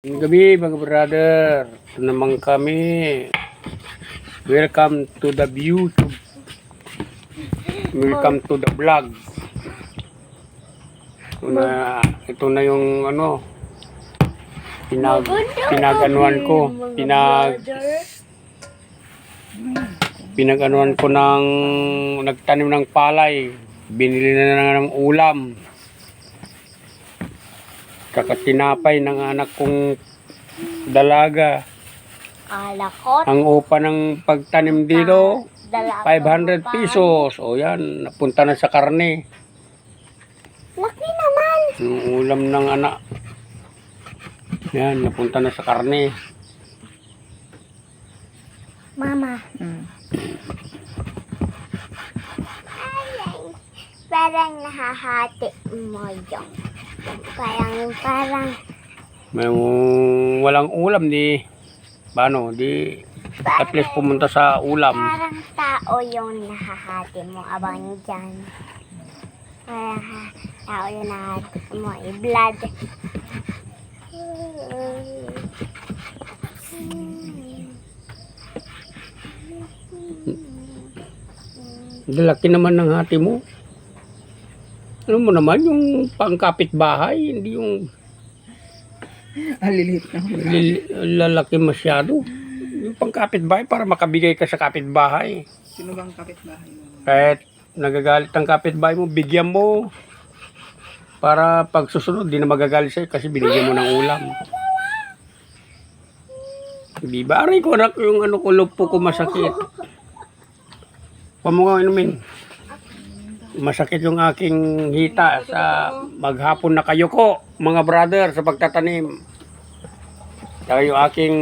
Magandang gabi mga brother. Ito naman kami. Welcome to the YouTube. Welcome to the vlog. Ito na, ito na yung ano, pinag, pinaganuan ko. Pinag, pinaganuan ko ng, nagtanim ng palay. Binili na lang ng ulam. Tsaka tinapay ng anak kong dalaga. Alakot. Ang upa ng pagtanim dito, Dalaga. 500 pesos. O yan, napunta na sa karne. Laki naman. Yung ulam ng anak. Yan, napunta na sa karne. Mama. Parang nahahati mo yung. Parang, parang, May walang ulam di paano di at least pumunta sa ulam. parang tao yung nahahati mo abang dyan. Parang ha- tao yung nahahati mo. I-blood. Ang laki naman ng hati mo. Ano mo naman yung pangkapit bahay, hindi yung Ang liliit na. lil- lalaki masyado. Yung pangkapit bahay para makabigay ka sa kapitbahay. Sino bang kapitbahay mo? Kahit nagagalit ang kapitbahay mo, bigyan mo. Para pag susunod, di na magagalit sa'yo kasi binigyan mo ng ulam. Di ba? Aray ko anak yung ano ko, lupo ko masakit. Pamunga inumin. Masakit yung aking hita sa maghapon na kayo ko, mga brother, sa pagtatanim. Saka yung aking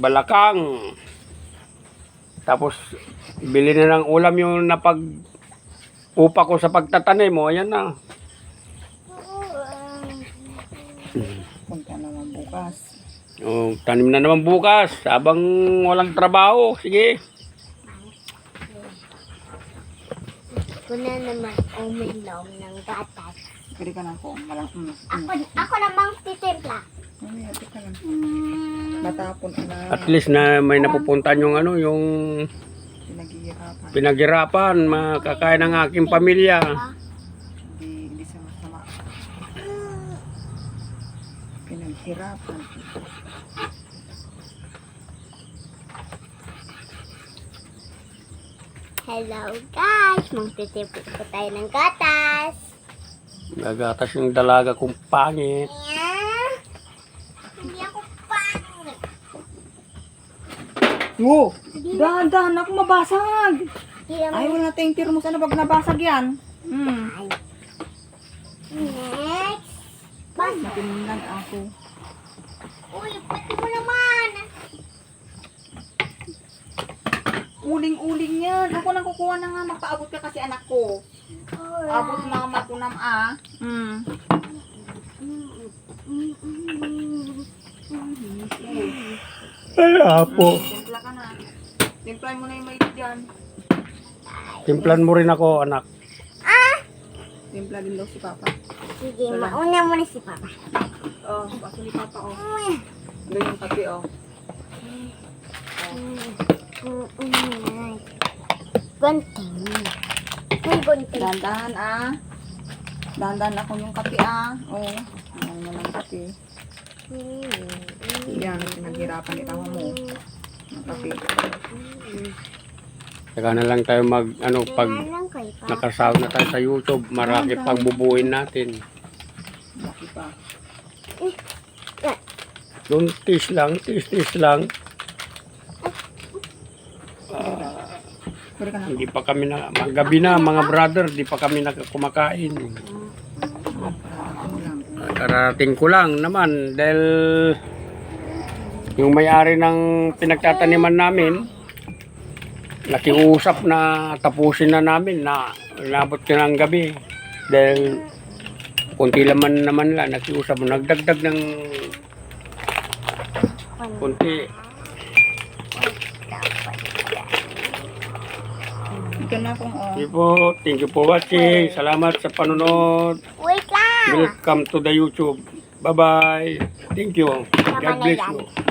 balakang. Tapos, bili na ng ulam yung napag upa ko sa pagtatanim mo. Ayan na. Punta naman bukas. O, tanim na naman bukas. Habang walang trabaho. Sige. Ako na naman uminom ng gatas. Pwede ka na po. Malang, mm, Ako, ako namang titimpla. mm. Ay, ate ka lang. Mm. Matapon na At least na may napupuntan yung ano, yung pinaghihirapan. pinaghirapan, makakain ng aking pamilya. Hindi, hindi sa masama. Pinaghirapan. Hello guys! Magtitipid po tayo ng gatas. Nagatas yung dalaga kong pangit. Yeah. Hindi ako pangit. Oo! Dahan-dahan ako mabasag! Ay, wala tayong tirmos. Ano pag nabasag yan? Hmm. Next. Bas. Natinlan ako. Uy, pati mo naman. Uling-uling yan. Ako nang kukuha na nga. Magpaabot ka kasi anak ko. Abot na matunam ah. Hmm. Ay, apo. Timpla ka na. Timplahin mo na yung may dyan. Timplan mo rin ako, anak. Ah! Timpla din daw si Papa. Sige, mauna muna si Papa. Oh, baso ni Papa oh. Uy. Doon yung kape oh. Gunting. Uy, gunting. Dandahan ah. Dandahan ako yung kape ah. Oh, ano mo ng kape. Yan, naghirapan itawa mo. Ng kape. Saka na lang tayo mag, ano, pag nakasahod na tayo sa YouTube, marami pagbubuin natin. Laki pa. Yung tis lang, tis, tis lang. Pwede ka na. Hindi pa kami na, gabi na mga brother, di pa kami nakakumakain. Kararating ko lang naman dahil yung may-ari ng pinagtataniman namin, nakiusap na tapusin na namin na inabot ko ng gabi. Dahil kunti laman naman lang, nakiusap nagdagdag ng kunti. Ito na kung oh. Sige po, thank you for watching. Salamat sa panonood. Wait lang. Welcome to the YouTube Bye-bye. Thank you. God bless you.